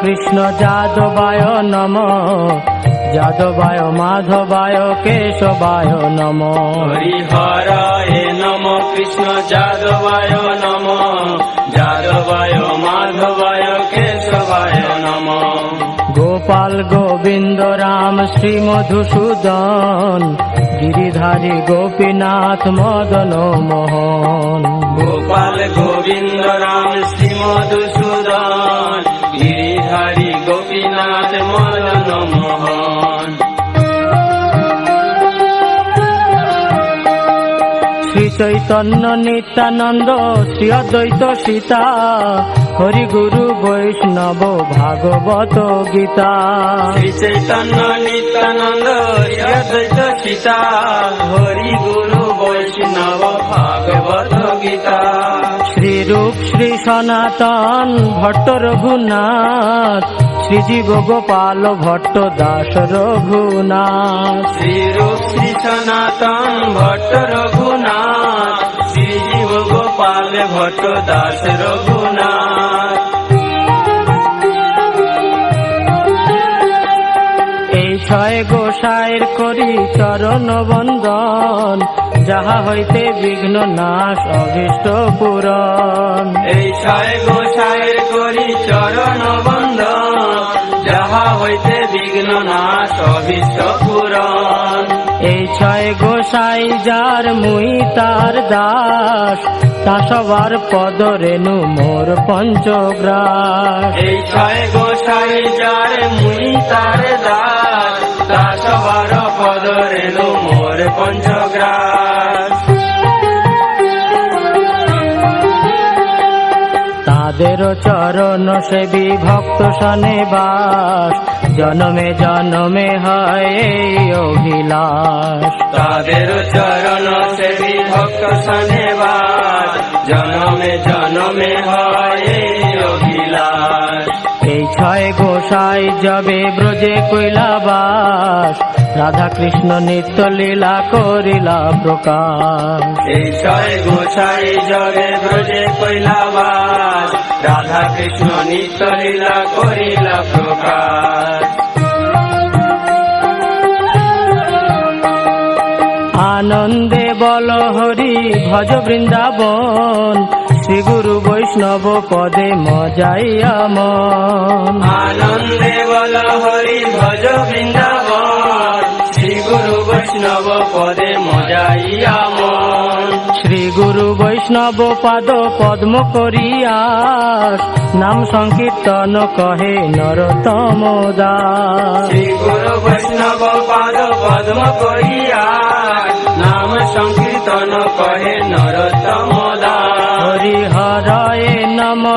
কৃষ্ণ যাদবায় নম যাদবায় মাধবায় কেশবায় নম। হরিহরায় নম কৃষ্ণ যাদবায় নম যাদবায় মাধবায় কেশবায় নম। গোপাল গোবিন্দ রাম শ্রী মধুসূদন গিরিধারী গোপীনাথ মদন মোহন। গোপাল গোবিন্দ রাম শ্রী মধুসূদন গিরিধারী গোপীনাথ মদন মোহন শ্রী চৈতন্য নিত্যানন্দ শ্রী অদ্বৈত সীতা হরি গুরু বৈষ্ণব ভাগবত গীতা। শ্রী চৈতন্য নিত্যানন্দ শ্রী অদ্বৈত সীতা হরি গুরু শ্রী সনাতন ভট্ট রঘুনাথ শ্রীজীব গোপাল ভট্ট দাস রঘুনাথ। শ্রীরূপ শ্রী সনাতন ভট্ট রঘুনাথ শ্রীজীব গোপাল ভট্ট দাস রঘুনাথ। ছয় গোসাইর করি চরণ বন্দন যাহা হইতে বিঘ্ন নাশ অভীষ্ট পূরণ। এই ছয় গোসাইয়ের করি চরণ বন্দন যাহা হইতে বিঘ্ন নাশ অভীষ্ট পুরন এই ছয় গোসাই যার মুই তার দাস তা সবার পদ রেণু মোর পঞ্চগ্রাস। এই ছয় গোসাই যার মুই তার দাস দাসবার পদ রেণু মোর পঞ্চগ্রাস। তাদের চরণ সেবী ভক্ত সনে বাস জনমে জনমে হয় অভিলাষ। তাদের চরণ সেবী ভক্ত শনিবার জনমে জনমে হয় গোসাই যাবে ব্রজে কৈলাবাস রাধা কৃষ্ণ নিত্য লীলা করিলা প্রকাশ। ছয় গোসাই জগে ব্রজে কৈলাবাস রাধা কৃষ্ণ নিত্য লীলা করিলা প্রকাশ। আনন্দে বল হরি ভজ বৃন্দাবন। শ্রী গুরু বৈষ্ণব পদে মজাইয়া মন। আনন্দে বল হরি ভজ বৃন্দাবন। শ্রী গুরু বৈষ্ণব পদে মজাইয়া মন। শ্রী গুরু বৈষ্ণব পাদ পদ্ম করিয়াস নাম সংকীর্তন কহে নরতম দাস। শ্রী গুরু বৈষ্ণব পাদ পদ্ম করিয়া নাম সংকীর্তন কহে নরোত্তম